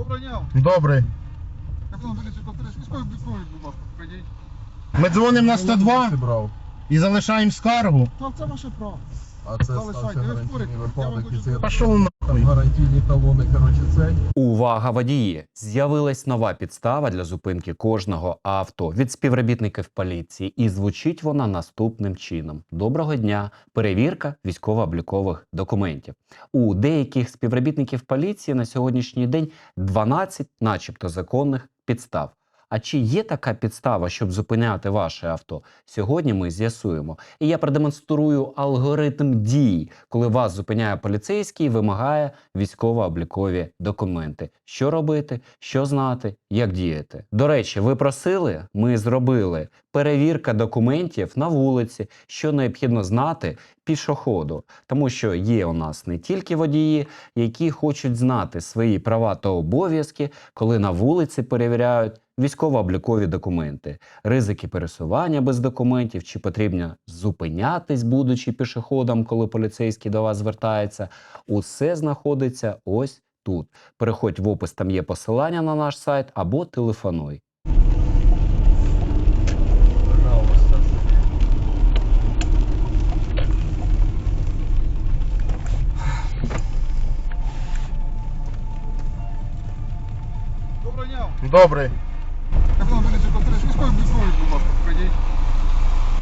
Доброго дня. Прийдіть. Ми дзвонимо на 102 брав. і залишаємо скаргу. Та це ваше право. А це Залишайте, гарантійний спорите. Я випадок вам хочу Пішов нахуй. гарантійні талони, коротше, цей. Увага, водії! З'явилась нова підстава для зупинки кожного авто від співробітників поліції, і звучить вона наступним чином: Доброго дня! Перевірка військово-облікових документів. У деяких співробітників поліції на сьогоднішній день 12, начебто, законних підстав. А чи є така підстава, щоб зупиняти ваше авто? Сьогодні ми з'ясуємо. І я продемонструю алгоритм дій, коли вас зупиняє поліцейський і вимагає військово-облікові документи. Що робити, що знати, як діяти. До речі, ви просили, ми зробили перевірка документів на вулиці, що необхідно знати пішоходу, тому що є у нас не тільки водії, які хочуть знати свої права та обов'язки, коли на вулиці перевіряють військово-облікові документи, ризики пересування без документів, чи потрібно зупинятись, будучи пішоходом, коли поліцейський до вас звертається. Усе знаходиться ось тут. Переходь в опис, там є посилання на наш сайт або телефонуй. Пожалуйста. Доброго дня. Добре. Капітан поліції Ковторець, військовий військовий, будь ласка, прийдіть.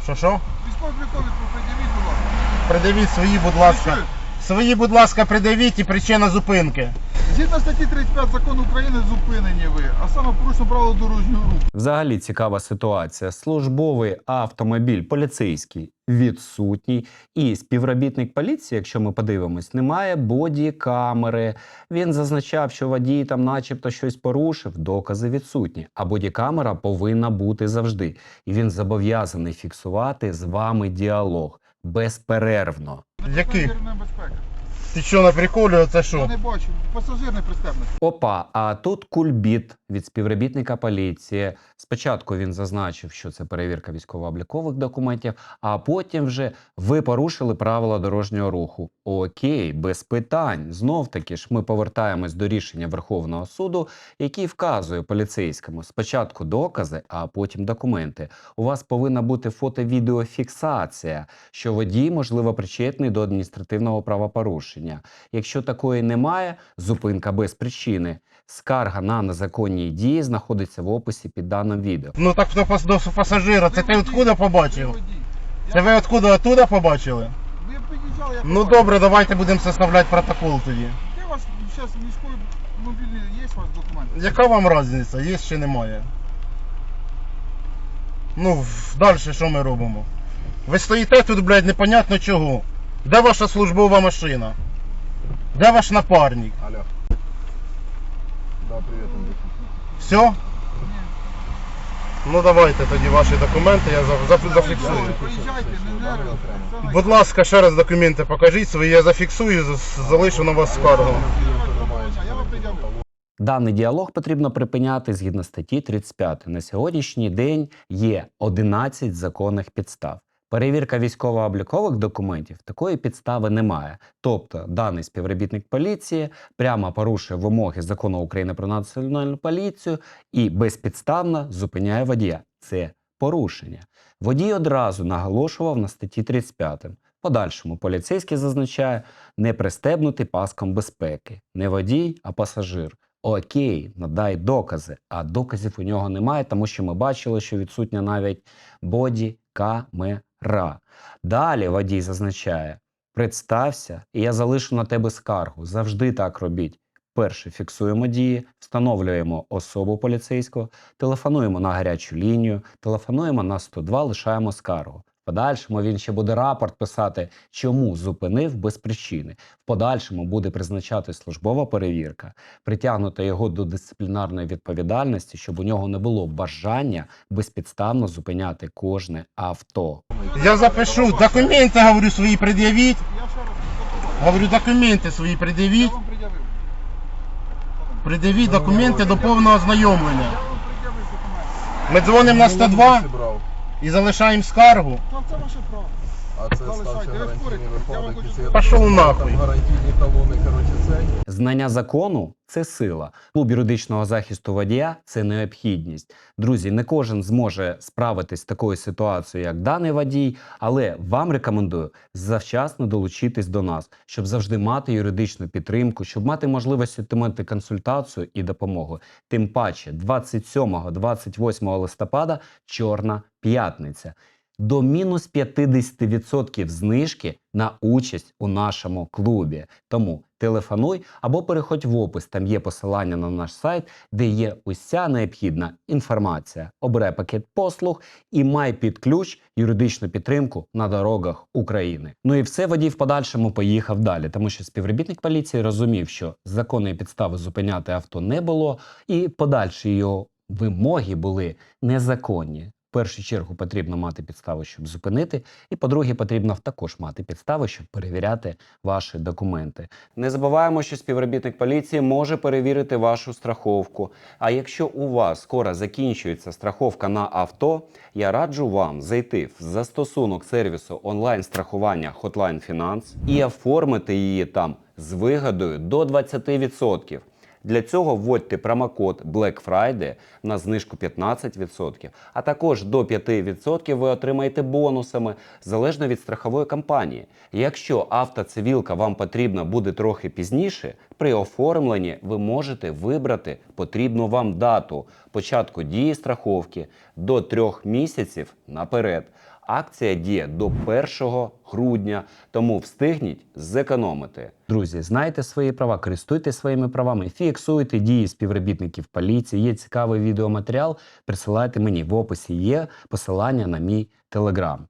Що що? Військовий військовий, придивіть, будь ласка. Придивіть свої, будь ласка. Свої, будь ласка, придивіть і причина зупинки. Згідно статті 35 закону України зупинені ви, а саме порушено правило дорожнього руху. Взагалі цікава ситуація. Службовий автомобіль поліцейський відсутній, і співробітник поліції, якщо ми подивимось, немає боді-камери. Він зазначав, що водій там, начебто, щось порушив. Докази відсутні. А боді-камера повинна бути завжди. І він зобов'язаний фіксувати з вами діалог безперервно. Який? Безпека. Ти що на приколі, оце Я що? не бачу. Пасажир не пристебний. Опа, а тут кульбіт від співробітника поліції. Спочатку він зазначив, що це перевірка військово-облікових документів, а потім вже ви порушили правила дорожнього руху. Окей, без питань. Знов таки ж ми повертаємось до рішення Верховного суду, який вказує поліцейському спочатку докази, а потім документи. У вас повинна бути фото-відеофіксація, що водій, можливо, причетний до адміністративного правопорушення. Якщо такої немає, зупинка без причини. Скарга на незаконні дії знаходиться в описі під даним відео. Ну так хто до пасажира, це ти Ви откуда побачив? Це ви откуда оттуда побачили? Ви під'їжджали, я Ну побачив. добре, давайте будемо составляти протокол тоді. Де у вас зараз військовий мобільний є у вас документи? Яка вам різниця, є чи немає? Ну, далі що ми робимо? Ви стоїте тут, блядь, непонятно чого. Де ваша службова машина? Де ваш напарник? Алло. Да, привіт, Андрій. Все? Ну давайте тоді ваші документи, я за, за, зафіксую. Приїжджайте, не нервуйте. Будь ласка, ще раз документи покажіть свої, я зафіксую, за- залишу на вас скаргу. Я вам пред'явив. Даний діалог потрібно припиняти згідно статті 35. На сьогоднішній день є 11 законних підстав. Перевірка військово-облікових документів такої підстави немає. Тобто даний співробітник поліції прямо порушує вимоги закону України про національну поліцію і безпідставно зупиняє водія. Це порушення. Водій одразу наголошував на статті 35. Подальшому поліцейський зазначає не пристебнути паском безпеки. Не водій, а пасажир. Окей, надай докази. А доказів у нього немає, тому що ми бачили, що відсутня навіть боді-камера. Далі водій зазначає: представся, і я залишу на тебе скаргу. Завжди так робіть. Перше фіксуємо дії, встановлюємо особу поліцейського, телефонуємо на гарячу лінію, телефонуємо на 102, лишаємо скаргу. Подальшому він ще буде рапорт писати, чому зупинив без причини. В подальшому буде призначати службова перевірка, притягнути його до дисциплінарної відповідальності, щоб у нього не було бажання безпідставно зупиняти кожне авто. Я запишу, документи, говорю, свої пред'явіть. Говорю, документи свої пред'явіть. Пред'явіть документи до повного ознайомлення. Ми дзвонимо на 102 брав. І залишаємо скаргу. Та це ваше право. А це стався гарантійний спорите. Я вам випадок і це сказати. Нахуй. Гарантійні талони, коротше. Знання закону це сила. Клуб юридичного захисту водія це необхідність. Друзі, не кожен зможе справитись з такою ситуацією, як даний водій, але вам рекомендую завчасно долучитись до нас, щоб завжди мати юридичну підтримку, щоб мати можливість отримати консультацію і допомогу. Тим паче, 27-28 листопада Чорна п'ятниця. До мінус 50% знижки на участь у нашому клубі. Тому телефонуй або переходь в опис. Там є посилання на наш сайт, де є уся необхідна інформація. Обирай пакет послуг і май під ключ юридичну підтримку на дорогах України. Ну і все водій в подальшому поїхав далі, тому що співробітник поліції розумів, що законної підстави зупиняти авто не було, і подальші його вимоги були незаконні. Першу чергу потрібно мати підстави, щоб зупинити, і по-друге, потрібно також мати підстави, щоб перевіряти ваші документи. Не забуваємо, що співробітник поліції може перевірити вашу страховку. А якщо у вас скоро закінчується страховка на авто, я раджу вам зайти в застосунок сервісу онлайн страхування Hotline Finance і оформити її там з вигодою до 20%. Для цього вводьте промокод Black Friday на знижку 15%, а також до 5% ви отримаєте бонусами залежно від страхової компанії. Якщо автоцивілка вам потрібна буде трохи пізніше, при оформленні ви можете вибрати потрібну вам дату початку дії страховки до 3 місяців наперед. Акція діє до 1 грудня, тому встигніть зекономити. Друзі, знайте свої права, користуйтесь своїми правами, фіксуйте дії співробітників поліції. Є цікавий відеоматеріал. Присилайте мені в описі. Є посилання на мій телеграм.